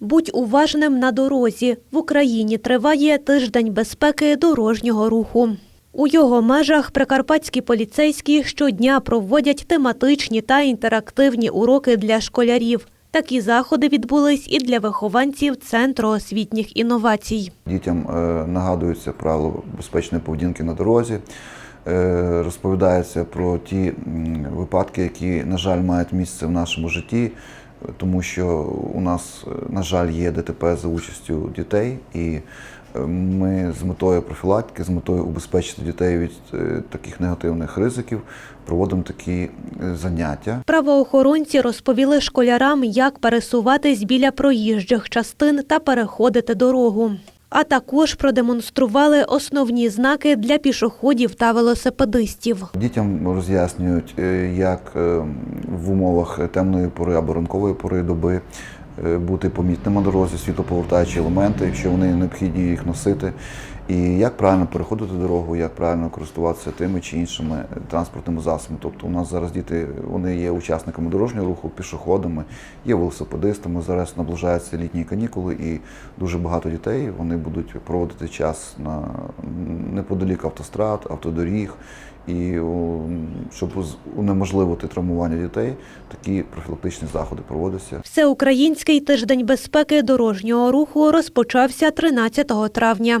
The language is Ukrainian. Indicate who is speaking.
Speaker 1: Будь уважним на дорозі. В Україні триває тиждень безпеки дорожнього руху. У його межах прикарпатські поліцейські щодня проводять тематичні та інтерактивні уроки для школярів. Такі заходи відбулись і для вихованців Центру освітніх інновацій.
Speaker 2: Дітям е, нагадуються правила безпечної поведінки на дорозі, розповідається про ті випадки, які, на жаль, мають місце в нашому житті, е, тому що у нас, е, на жаль, є ДТП за участю дітей, і е, ми з метою профілактики, з метою убезпечити дітей від е, таких негативних ризиків, проводимо такі е, заняття.
Speaker 1: Правоохоронці розповіли школярам, як пересуватись біля проїжджих частин та переходити дорогу. А також продемонстрували основні знаки для пішоходів та велосипедистів.
Speaker 2: Дітям роз'яснюють, е, як е, в умовах темної пори або ранкової пори доби е, бути помітними на дорозі, світоповертаючі елементи, якщо вони необхідні їх носити, і як правильно переходити дорогу, як правильно користуватися тими чи іншими транспортними засобами. Тобто у нас зараз діти вони є учасниками дорожнього руху, пішоходами, є велосипедистами. Зараз наближаються літні канікули, і дуже багато дітей вони будуть проводити час на неподалік автострад, автодоріг. І щоб унеможливити травмування дітей, такі профілактичні заходи проводяться.
Speaker 1: Всеукраїнський тиждень безпеки дорожнього руху розпочався 13 травня.